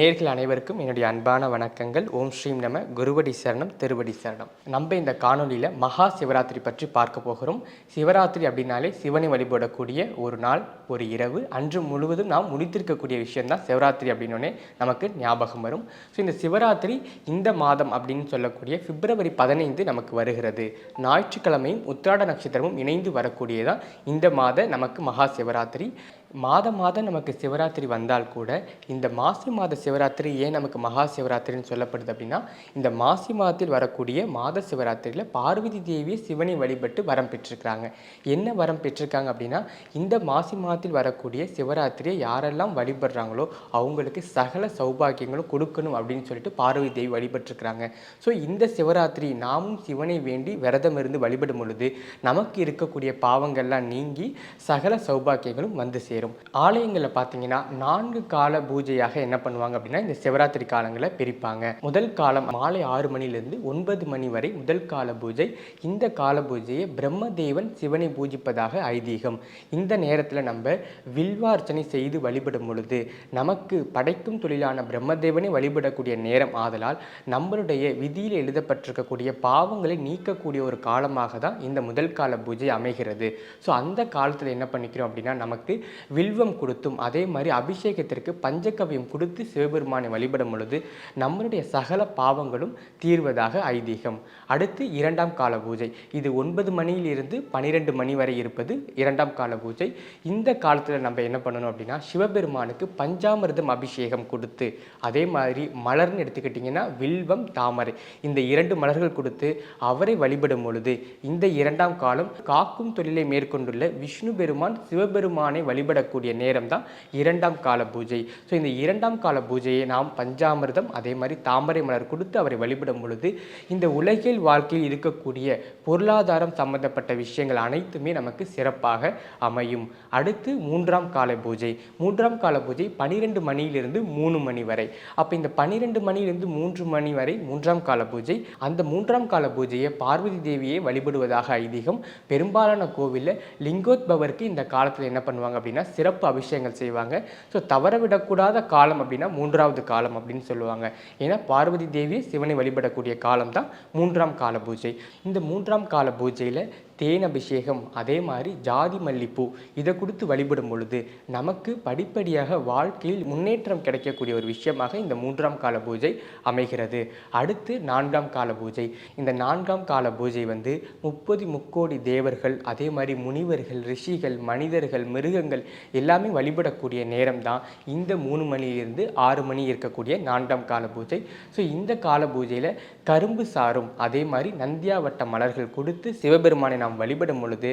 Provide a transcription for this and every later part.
நேர்கள் அனைவருக்கும் என்னுடைய அன்பான வணக்கங்கள். ஓம் ஸ்ரீம் நம குருவடி சரணம் திருவடி சரணம். நம்ம இந்த காணொலியில் மகா சிவராத்திரி பற்றி பார்க்க போகிறோம். சிவராத்திரி அப்படின்னாலே சிவனை வழிபடக்கூடிய ஒரு நாள் ஒரு இரவு. அன்று முழுவதும் நாம் முடித்திருக்கக்கூடிய விஷயம்தான் சிவராத்திரி அப்படின்னோடனே நமக்கு ஞாபகம் வரும். ஸோ இந்த சிவராத்திரி இந்த மாதம் அப்படின்னு சொல்லக்கூடிய பிப்ரவரி பதினைந்து நமக்கு வருகிறது. ஞாயிற்றுக்கிழமையும் உத்திராட நட்சத்திரமும் இணைந்து வரக்கூடியதான் இந்த மாத நமக்கு மகா சிவராத்திரி. மாதம் மாதம் நமக்கு சிவராத்திரி வந்தால் கூட இந்த மாசி மாத சிவராத்திரி ஏன் நமக்கு மகா சிவராத்திரின்னு சொல்லப்படுது அப்படின்னா இந்த மாசி மாதத்தில் வரக்கூடிய மாத சிவராத்திரியில் பார்வதி தேவியை சிவனை வழிபட்டு வரம் பெற்றிருக்கிறாங்க. என்ன வரம் பெற்றிருக்காங்க அப்படின்னா இந்த மாசி மாதத்தில் வரக்கூடிய சிவராத்திரியை யாரெல்லாம் வழிபடுறாங்களோ அவங்களுக்கு சகல சௌபாகியங்களும் கொடுக்கணும் அப்படின்னு சொல்லிட்டு பார்வதி தேவி வழிபட்டிருக்கிறாங்க. ஸோ இந்த சிவராத்திரி நாமும் சிவனை வேண்டி விரதம் இருந்து வழிபடும் பொழுது நமக்கு இருக்கக்கூடிய பாவங்கள்லாம் நீங்கி சகல சௌபாக்கியங்களும் வந்து சேரும். ஆலயங்களில் பார்த்தீங்கன்னா நான்கு கால பூஜையாக என்ன பண்ணுவாங்க அப்படின்னா இந்த சிவராத்திரி காலங்களை பிரிப்பாங்க. முதல் காலம் மாலை ஆறு மணிலிருந்து ஒன்பது மணி வரை முதல் கால பூஜை. இந்த கால பூஜையை பிரம்மதேவன் சிவனை பூஜிப்பதாக ஐதீகம். இந்த நேரத்தில் நம்ம வில்வார்ச்சனை செய்து வழிபடும் பொழுது நமக்கு படைக்கும் தொழிலான பிரம்மதேவனை வழிபடக்கூடிய நேரம் ஆதலால் நம்மளுடைய விதியில் எழுதப்பட்டிருக்கக்கூடிய பாவங்களை நீக்கக்கூடிய ஒரு காலமாக தான் இந்த முதல் கால பூஜை அமைகிறது. ஸோ அந்த காலத்தில் என்ன பண்ணிக்கிறோம் அப்படின்னா நமக்கு வில்வம் கொடுத்தும் அதே மாதிரி அபிஷேகத்திற்கு பஞ்சகவியம் கொடுத்து சிவபெருமானை வழிபடும் பொழுது நம்மளுடைய சகல பாவங்களும் தீர்வதாக ஐதீகம். அடுத்து இரண்டாம் கால பூஜை. இது ஒன்பது மணியிலிருந்து பனிரெண்டு மணி வரை இருப்பது இரண்டாம் கால பூஜை. இந்த காலத்தில் நம்ம என்ன பண்ணணும் அப்படின்னா சிவபெருமானுக்கு பஞ்சாமிர்தம் அபிஷேகம் கொடுத்து அதே மாதிரி மலர்னு எடுத்துக்கிட்டிங்கன்னா வில்வம் தாமரை. இந்த இரண்டு மலர்கள் கொடுத்து அவரை வழிபடும் பொழுது இந்த இரண்டாம் காலம் காக்கும் தொழிலை மேற்கொண்டுள்ள விஷ்ணு பெருமான் சிவபெருமானை வழிபடக்கூடிய நேரம் தான் இரண்டாம் கால பூஜை. ஸோ இந்த இரண்டாம் கால பூஜையை நாம் பஞ்சாமிர்தம் அதே மாதிரி தாமரை மலர் கொடுத்து அவரை வழிபடும் பொழுது இந்த உலகில் வாழ்க்கையில் இருக்கக்கூடிய பொருளாதாரம் சம்பந்தப்பட்ட விஷயங்கள் அனைத்துமே நமக்கு சிறப்பாக அமையும். அடுத்து மூன்றாம் கால பூஜை. மூன்றாம் கால பூஜை பனிரெண்டு மணியிலிருந்து மூணு மணி வரை. அப்போ இந்த பனிரெண்டு மணியிலிருந்து மூன்று மணி வரை மூன்றாம் கால பூஜை. அந்த மூன்றாம் கால பூஜையை பார்வதி தேவியை வழிபடுவதாக ஐதீகம். பெரும்பாலான கோவிலில் லிங்கோத்பவருக்கு இந்த காலத்தில் என்ன பண்ணுவாங்க அப்படின்னா சிறப்பு அபிஷேகங்கள் செய்வாங்க. ஸோ தவற விடக்கூடாத காலம் அப்படின்னா மூன்றாவது காலம் அப்படின்னு சொல்லுவாங்க. ஏன்னா பார்வதி தேவி சிவனை வழிபடக்கூடிய காலம் தான் மூன்றாம் கால பூஜை. இந்த மூன்றாம் கால பூஜையில் தேன் அபிஷேகம் அதே மாதிரி ஜாதி மல்லிப்பூ இதை கொடுத்து வழிபடும் பொழுது நமக்கு படிப்படியாக வாழ்க்கையில் முன்னேற்றம் கிடைக்கக்கூடிய ஒரு விஷயமாக இந்த மூன்றாம் கால பூஜை அமைகிறது. அடுத்து நான்காம் கால பூஜை. இந்த நான்காம் கால பூஜை வந்து முப்பது முக்கோடி தேவர்கள் அதே மாதிரி முனிவர்கள் ரிஷிகள் மனிதர்கள் மிருகங்கள் எல்லாமே வழிபடக்கூடிய நேரம் தான் இந்த மூணு மணியிலிருந்து ஆறு மணி இருக்கக்கூடிய நான்காம் கால பூஜை. ஸோ இந்த கால பூஜையில் கரும்பு சாரும் அதே மாதிரி நந்தியாவட்ட மலர்கள் கொடுத்து சிவபெருமானை நாம் நாம் வழிபடும் பொழுது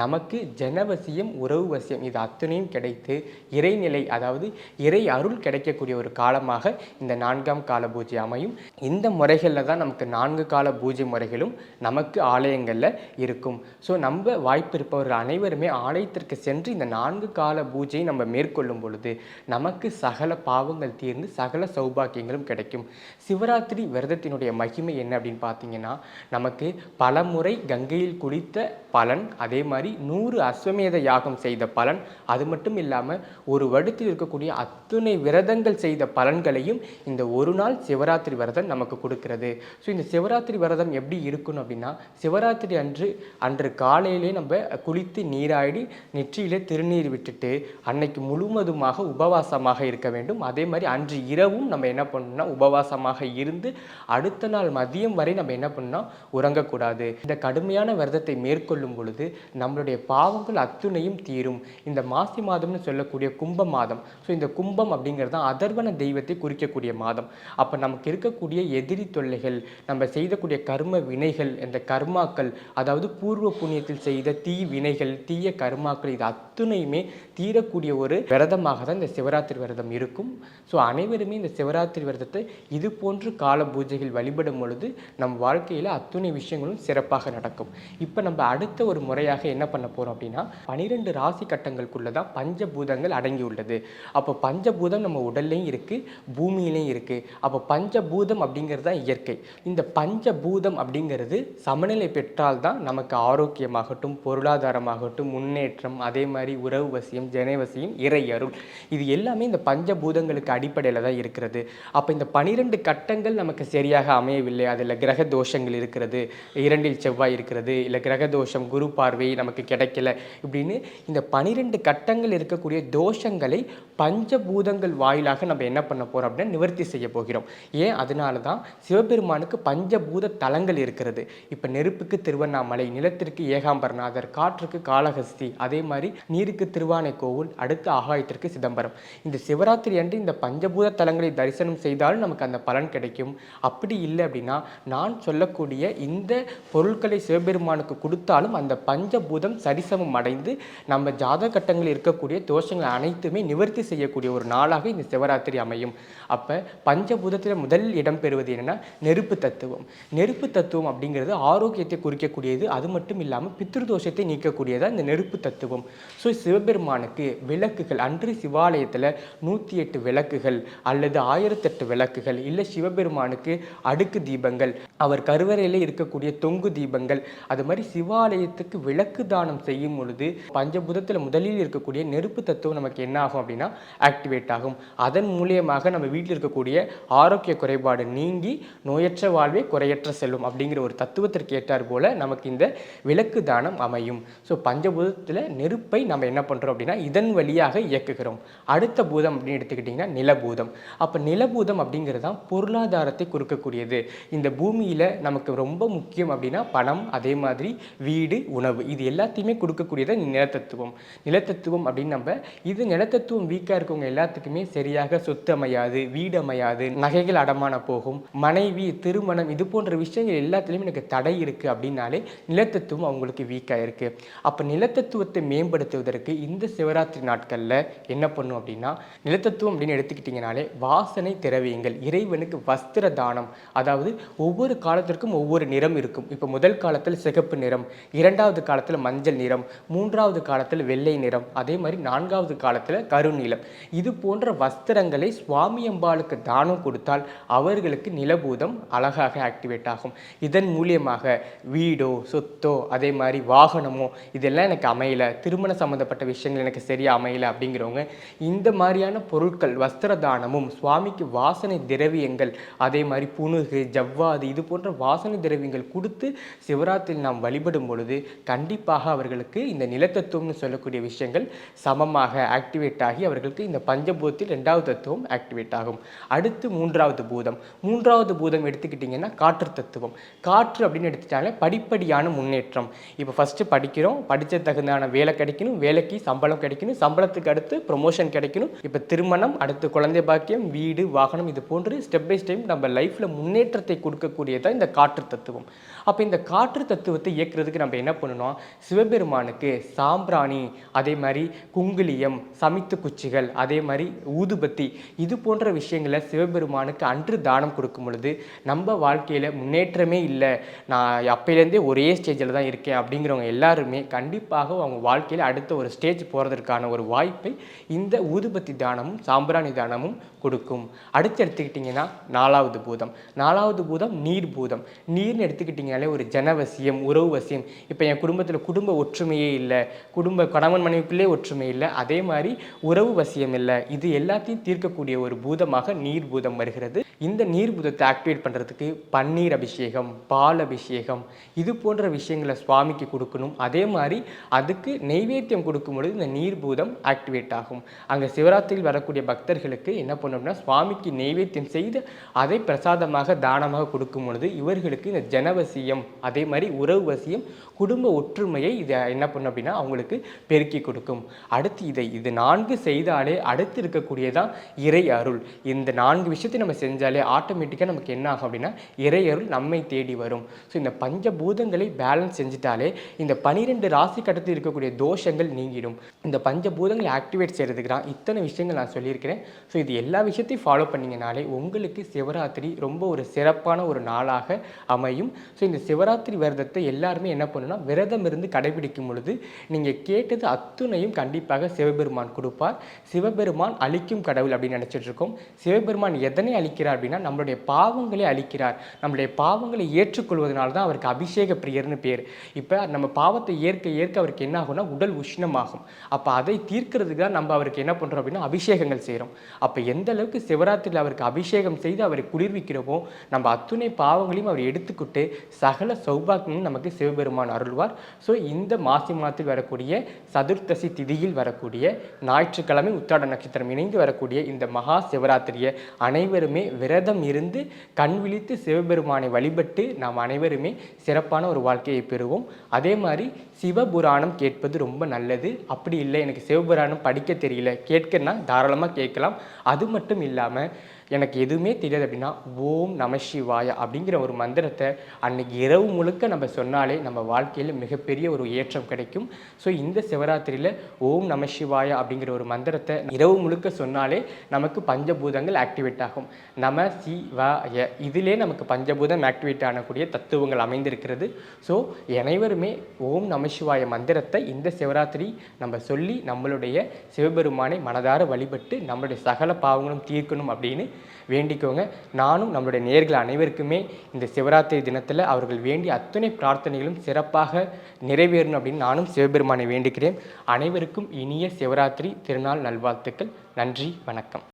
நமக்கு ஜனவசியம் உறவு வசியம் இது அத்தனையும் கிடைத்து இறைநிலை அதாவது இறை அருள் கிடைக்கக்கூடிய ஒரு காலமாக இந்த நான்காம் கால பூஜை அமையும். இந்த முறைகளில் தான் நமக்கு நான்கு கால பூஜை முறைகளும் நமக்கு ஆலயங்களில் இருக்கும். ஸோ நம்ம வாய்ப்பு இருப்பவர்கள் அனைவருமே ஆலயத்திற்கு சென்று இந்த நான்கு கால பூஜையை நம்ம மேற்கொள்ளும் பொழுது நமக்கு சகல பாவங்கள் தீர்ந்து சகல சௌபாக்கியங்களும் கிடைக்கும். சிவராத்திரி விரதத்தினுடைய மகிமை என்ன அப்படின்னு பார்த்தீங்கன்னா நமக்கு பலமுறை கங்கையில் குளித்த பலன் அதே மாதிரி நூறு அஸ்வமேத யாகம் செய்த பலன் அது மட்டும் இல்லாமல் ஒரு வருடத்தில் இருக்கக்கூடிய அத்துணை விரதங்கள் செய்த பலன்களையும் இந்த ஒரு நாள் சிவராத்திரி விரதம் நமக்கு கொடுக்கிறது. ஸோ இந்த சிவராத்திரி விரதம் எப்படி இருக்கணும் அப்படின்னா சிவராத்திரி அன்று அன்று காலையிலே நம்ம குளித்து நீராடி நெற்றியிலே திருநீர் விட்டுட்டு அன்னைக்கு முழுவதுமாக உபவாசமாக இருக்க வேண்டும். அதே மாதிரி அன்று இரவும் நம்ம என்ன பண்ணணும்னா உபவாசமாக இருந்து அடுத்த நாள் மதியம் வரை நம்ம என்ன பண்ணணும் உறங்கக்கூடாது. இந்த கடுமையான விரதத்தை மேற்கொள்ளும் பொழுது நம்மளுடைய பாவங்கள் அத்துணையும் தீரும். இந்த மாசி மாதம்னு சொல்லக்கூடிய கும்ப மாதம். ஸோ இந்த கும்பம் அப்படிங்கிறது தான் அதர்வன தெய்வத்தை குறிக்கக்கூடிய மாதம். அப்போ நமக்கு இருக்கக்கூடிய எதிரி தொல்லைகள் நம்ம செய்தக்கூடிய கர்ம வினைகள் இந்த கர்மாக்கள் அதாவது பூர்வ புண்ணியத்தில் செய்த தீ வினைகள் தீய கர்மாக்கள் இது அத்துணையுமே தீரக்கூடிய ஒரு விரதமாக தான் இந்த சிவராத்திரி விரதம் இருக்கும். ஸோ அனைவருமே இந்த சிவராத்திரி விரதத்தை இது போன்று கால பூஜைகள் வழிபடும் பொழுது நம் வாழ்க்கையில் அத்துணை விஷயங்களும் சிறப்பாக நடக்கும். இப்போ நம்ம அடுத்த ஒரு முறையாக என்ன பண்ண போகிறோம் அப்படின்னா பனிரெண்டு ராசி கட்டங்களுக்குள்ள தான் பஞ்சபூதங்கள் அடங்கி உள்ளது அப்போ பஞ்சபூதம் நம்ம உடல்லையும் இருக்குது பூமியிலையும் இருக்குது அப்போ பஞ்சபூதம் அப்படிங்கிறது தான் இயற்கை. இந்த பஞ்சபூதம் அப்படிங்கிறது சமநிலை பெற்றால் தான் நமக்கு ஆரோக்கியமாகட்டும் பொருளாதாரமாகட்டும் முன்னேற்றம் அதே மாதிரி உறவு வசியம் ஜனவசியம் இறை அருள். இது எல்லாமே இந்த பஞ்சபூதங்களுக்கு அடிப்படையில் தான் இருக்கிறது. அப்போ இந்த பனிரெண்டு கட்டங்கள் நமக்கு சரியாக அமையவில்லை. அதில் கிரக தோஷங்கள் இருக்கிறது இரண்டில் செவ்வாய் இருக்கிறது இல்லை கிரக தோஷம் குரு பார்வை நமக்கு கிடைக்கல இப்படின்னு இந்த பனிரெண்டு கட்டங்கள் இருக்கக்கூடிய தோஷங்களை பஞ்சபூதங்கள் வாயிலாக நம்ம என்ன பண்ண போகிறோம் அப்படின்னா நிவர்த்தி செய்ய போகிறோம். ஏன்? அதனால தான் சிவபெருமானுக்கு பஞ்சபூத தலங்கள் இருக்கிறது. இப்போ நெருப்புக்கு திருவண்ணாமலை நிலத்திற்கு ஏகாம்பரநாதர் காற்றுக்கு காளஹஸ்தி அதே மாதிரி நீருக்கு திருவானை கோவில் அடுத்து ஆகாயத்திற்கு சிதம்பரம். இந்த சிவராத்திரி அன்று இந்த பஞ்சபூத தலங்களை தரிசனம் செய்தாலும் நமக்கு அந்த பலன் கிடைக்கும். அப்படி இல்லை அப்படின்னா நான் சொல்லக்கூடிய இந்த பொருட்களை சிவபெருமானுக்கு கொடுத்தாலும் அந்த பஞ்சபூதம் சரிசமம் அடைந்து நம்ம ஜாத கட்டங்களில் இருக்கக்கூடிய தோஷங்கள் அனைத்துமே நிவர்த்தி செய்யக்கூடிய ஒரு நாளாக இந்த சிவராத்திரி அமையும். அப்போ பஞ்சபூதத்தில் முதல் இடம் பெறுவது என்னென்னா நெருப்பு தத்துவம். நெருப்பு தத்துவம் அப்படிங்கிறது ஆரோக்கியத்தை குறிக்கக்கூடியது. அது மட்டும் இல்லாமல் பித்ருதோஷத்தை நீக்கக்கூடியதாக இந்த நெருப்பு தத்துவம். ஸோ சிவபெருமானுக்கு விளக்குகள் அன்று சிவாலயத்தில் நூற்றி எட்டு விளக்குகள் அல்லது ஆயிரத்தெட்டு விளக்குகள் இல்லை சிவபெருமானுக்கு அடுக்கு தீபங்கள் அவர் கருவறையில் இருக்கக்கூடிய தொங்கு தீபங்கள் அது மாதிரி சிவாலயத்துக்கு விளக்கு தானம் செய்யும் பொழுது பஞ்சபூதத்தில் முதலில் இருக்கக்கூடிய நெருப்பு தத்துவம் நமக்கு என்ன ஆகும் அப்படின்னா ஆக்டிவேட் ஆகும். அதன் மூலியமாக நம்ம வீட்டில் இருக்கக்கூடிய ஆரோக்கிய குறைபாடு நீங்கி நோயற்ற வாழ்வே குறையற்ற செல்லும் அப்படிங்கிற ஒரு தத்துவத்திற்கு ஏற்றார் போல நமக்கு இந்த விளக்கு தானம் அமையும். ஸோ பஞ்சபூதத்தில் நெருப்பை நம்ம என்ன பண்ணுறோம் அப்படின்னா இதன் வழியாக இயக்குகிறோம். அடுத்த பூதம் அப்படின்னு எடுத்துக்கிட்டிங்கன்னா நிலபூதம். அப்போ நிலபூதம் அப்படிங்கிறது தான் பொருளாதாரத்தை கொடுக்கக்கூடியது இந்த பூமியில் நமக்கு ரொம்ப முக்கியம் அப்படின்னா பணம் அதே மாதிரி வீடு உணவு. இது எல்லாத்தையுமே கொடுக்கக்கூடியது நிலத்தத்துவம். நிலத்தத்துவம் அப்படின்னு நம்ம இது நிலத்தத்துவம் வீக்காக இருக்கவங்க எல்லாத்துக்குமே சரியாக சொத்து அமையாது வீடு அமையாது நகைகள் அடமான போகும் மனைவி திருமணம் இது போன்ற விஷயங்கள் எல்லாத்துலேயுமே எனக்கு தடை இருக்குது அப்படின்னாலே நிலத்தத்துவம் அவங்களுக்கு வீக்காக இருக்குது அப்போ நிலத்தத்துவத்தை மேம்படுத்துவதற்கு இந்த சிவராத்திரி நாட்களில் என்ன பண்ணும் அப்படின்னா நிலத்தத்துவம் அப்படின்னு எடுத்துக்கிட்டிங்கனாலே வாசனை திரவியங்கள் இறைவனுக்கு வஸ்திர தானம். அதாவது ஒவ்வொரு காலத்திற்கும் ஒவ்வொரு நிறம் இருக்கும். இப்போ முதல் காலத்தில் சிகப்பு நிறம் இரண்டாவது காலத்தில் மஞ்சள் நிறம் மூன்றாவது காலத்தில் வெள்ளை நிறம் அதே மாதிரி நான்காவது காலத்தில் கருநிலம். இது போன்ற வஸ்திரங்களை சுவாமி அம்பாளுக்கு தானம் கொடுத்தால் அவர்களுக்கு நிலபூதம் அழகாக ஆக்டிவேட் ஆகும். இதன் மூலியமாக வீடோ சொத்தோ அதே மாதிரி வாகனமோ இதெல்லாம் எனக்கு அமையலை. திருமண சம்மந்தப்பட்ட விஷயங்கள் எனக்கு சரியாக அமையலை அப்படிங்கிறவங்க இந்த மாதிரியான பொருட்கள் வஸ்திர தானமும் சுவாமிக்கு வாசனை திரவியங்கள் அதே மாதிரி புணுகு ஜவ்வாது இது போன்ற வாசனை திரவியங்கள் கொடுத்து சிவராத்திரி நாம் செயல்படும் பொழுது கண்டிப்பாக அவர்களுக்கு இந்த நிலத்தத்துவம்னு சொல்லக்கூடிய விஷயங்கள் சமமாக ஆக்டிவேட் ஆகி அவர்களுக்கு இந்த பஞ்சபூதத்தில் ரெண்டாவது தத்துவம் ஆக்டிவேட் ஆகும். அடுத்து மூன்றாவது பூதம். மூன்றாவது பூதம் எடுத்துக்கிட்டிங்கன்னா காற்று தத்துவம். காற்று அப்படின்னு எடுத்துட்டாலே படிப்படியான முன்னேற்றம். இப்போ ஃபஸ்ட்டு படிக்கிறோம் படித்த தகுந்தான வேலை கிடைக்கணும் வேலைக்கு சம்பளம் கிடைக்கணும் சம்பளத்துக்கு அடுத்து ப்ரொமோஷன் கிடைக்கணும். இப்போ திருமணம் அடுத்து குழந்தை பாக்கியம் வீடு வாகனம் இது போன்று ஸ்டெப் பை ஸ்டெப் நம்ம லைஃப்பில் முன்னேற்றத்தை கொடுக்கக்கூடியதான் இந்த காற்று தத்துவம். அப்போ இந்த காற்று தத்துவத்தை கேட்குறதுக்கு நம்ம என்ன பண்ணணும்? சிவபெருமானுக்கு சாம்பிராணி அதே மாதிரி குங்குலியம் சமித்து குச்சிகள் அதே மாதிரி ஊதுபத்தி இது போன்ற விஷயங்களை சிவபெருமானுக்கு அன்று தானம் கொடுக்கும் பொழுது நம்ம வாழ்க்கையில் முன்னேற்றமே இல்லை. நான் அப்போலேருந்தே ஒரே ஸ்டேஜில் தான் இருக்கேன் அப்படிங்கிறவங்க எல்லாருமே கண்டிப்பாக அவங்க வாழ்க்கையில் அடுத்த ஒரு ஸ்டேஜ் போகிறதுக்கான ஒரு வாய்ப்பை இந்த ஊதுபத்தி தானமும் சாம்பிராணி தானமும் கொடுக்கும். அடுத்து எடுத்துக்கிட்டிங்கன்னா நாலாவது பூதம். நாலாவது பூதம் நீர் பூதம். நீர்னு எடுத்துக்கிட்டிங்கனாலே ஒரு ஜனவசியம் உறவு அவசியம். இப்போ என் குடும்பத்தில் குடும்ப ஒற்றுமையே இல்லை. குடும்ப கணவன் மனைவிக்குள்ளே ஒற்றுமை இல்லை. அதே மாதிரி உறவு வசியம் இல்லை. இது எல்லாத்தையும் தீர்க்கக்கூடிய ஒரு பூதமாக நீர் பூதம் வருகிறது. இந்த நீர் பூதத்தை ஆக்டிவேட் பண்ணுறதுக்கு பன்னீர் அபிஷேகம் பால் அபிஷேகம் இது போன்ற விஷயங்களை சுவாமிக்கு கொடுக்கணும். அதே மாதிரி அதுக்கு நெய்வேத்தியம் கொடுக்கும் பொழுது இந்த நீர் பூதம் ஆக்டிவேட் ஆகும். அங்கே சிவராத்திரியில் வரக்கூடிய பக்தர்களுக்கு என்ன பண்ணோம்னா சுவாமிக்கு நெய்வேத்தியம் செய்து அதை பிரசாதமாக தானமாக கொடுக்கும் பொழுது இவர்களுக்கு இந்த ஜனவசியம் அதே மாதிரி உறவு வசியம் குடும்ப ஒற்றுமையை இதை என்ன பண்ணும் அப்படின்னா அவங்களுக்கு பெருக்கி கொடுக்கும். அடுத்து இதை இது நான்கு செய்தாலே அடுத்து இருக்கக்கூடியதான் இறை அருள். இந்த நான்கு விஷயத்தை நம்ம செஞ்சால் செஞ்சாலே ஆட்டோமேட்டிக்காக நமக்கு என்ன ஆகும் அப்படின்னா இறையருள் நம்மை தேடி வரும். ஸோ இந்த பஞ்சபூதங்களை பேலன்ஸ் செஞ்சுட்டாலே இந்த பனிரெண்டு ராசி கட்டத்தில் இருக்கக்கூடிய தோஷங்கள் நீங்கிடும். இந்த பஞ்சபூதங்களை ஆக்டிவேட் செய்கிறதுக்கு தான் இத்தனை விஷயங்கள் நான் சொல்லியிருக்கிறேன். ஸோ இது எல்லா விஷயத்தையும் ஃபாலோ பண்ணிங்கனாலே உங்களுக்கு சிவராத்திரி ரொம்ப ஒரு சிறப்பான ஒரு நாளாக அமையும். ஸோ இந்த சிவராத்திரி விரதத்தை எல்லாருமே என்ன பண்ணுன்னா விரதம் இருந்து கடைபிடிக்கும் பொழுது நீங்கள் கேட்டது அத்துணையும் கண்டிப்பாக சிவபெருமான் கொடுப்பார். சிவபெருமான் அழிக்கும் கடவுள் அப்படின்னு நினச்சிட்ருக்கோம் சிவபெருமான் எதனை அழிக்கிறார் அப்படின்னா நம்மளுடைய பாவங்களை அழிக்கிறார். நம்மளுடைய பாவங்களை ஏற்றுக்கொள்வதனால தான் அவருக்கு அபிஷேக பிரியர்னு பேர். இப்போ நம்ம பாவத்தை ஏற்க ஏற்க அவருக்கு என்ன ஆகும்னா உடல் உஷ்ணமாகும். அப்போ அதை தீர்க்கிறதுக்கு தான் நம்ம அவருக்கு என்ன பண்ணுறோம் அப்படின்னா அபிஷேகங்கள் செய்கிறோம் அப்போ எந்த அளவுக்கு சிவராத்திரியில் அவருக்கு அபிஷேகம் செய்து அவரை குளிர்விக்கிறோமோ நம்ம அத்துணை பாவங்களையும் அவர் எடுத்துக்கிட்டு சகல சௌபாக்கியமும் நமக்கு சிவபெருமான் அருள்வார். ஸோ இந்த மாசி மாதத்தில் வரக்கூடிய சதுர்த்தசி திதியில் வரக்கூடிய ஞாயிற்றுக்கிழமை உத்தாட நட்சத்திரம் இணைந்து வரக்கூடிய இந்த மகா சிவராத்திரியை அனைவருமே விரதம் இருந்து கண் விழித்து சிவபெருமானை வழிபட்டு நாம் அனைவருமே சிறப்பான ஒரு வாழ்க்கையை பெறுவோம். அதே மாதிரி சிவபுராணம் கேட்பது ரொம்ப நல்லது. அப்படி இல்லை எனக்கு சிவபுராணம் படிக்க தெரியல. கேட்கனா தாராளமாக கேட்கலாம். அது மட்டும் இல்லாமல் எனக்கு எதுவுமே தெரியாது அப்படின்னா ஓம் நம சிவாய அப்படிங்கிற ஒரு மந்திரத்தை அன்னைக்கு இரவு முழுக்க நம்ம சொன்னாலே நம்ம வாழ்க்கையில் மிகப்பெரிய ஒரு ஏற்றம் கிடைக்கும். ஸோ இந்த சிவராத்திரியில் ஓம் நம சிவாய அப்படிங்கிற ஒரு மந்திரத்தை இரவு முழுக்க சொன்னாலே நமக்கு பஞ்சபூதங்கள் ஆக்டிவேட் ஆகும். நம சிவாய. இதிலே நமக்கு பஞ்சபூதம் ஆக்டிவேட் ஆகக்கூடிய தத்துவங்கள் அமைந்திருக்கிறது. ஸோ அனைவருமே ஓம் நம சிவாய மந்திரத்தை இந்த சிவராத்திரி நம்ம சொல்லி நம்மளுடைய சிவபெருமானை மனதார வழிபட்டு நம்மளுடைய சகல பாவங்களும் தீர்க்கணும் அப்படின்னு வேண்டிக்கோங்க. நானும் நம்மளுடைய நேர்கள் அனைவருக்குமே இந்த சிவராத்திரி தினத்தில் அவர்கள் வேண்டிய அத்தனை பிரார்த்தனைகளும் சிறப்பாக நிறைவேறணும் அப்படின்னு நானும் சிவபெருமானை வேண்டிக்கிறேன். அனைவருக்கும் இனிய சிவராத்திரி திருநாள் நல்வாழ்த்துக்கள். நன்றி வணக்கம்.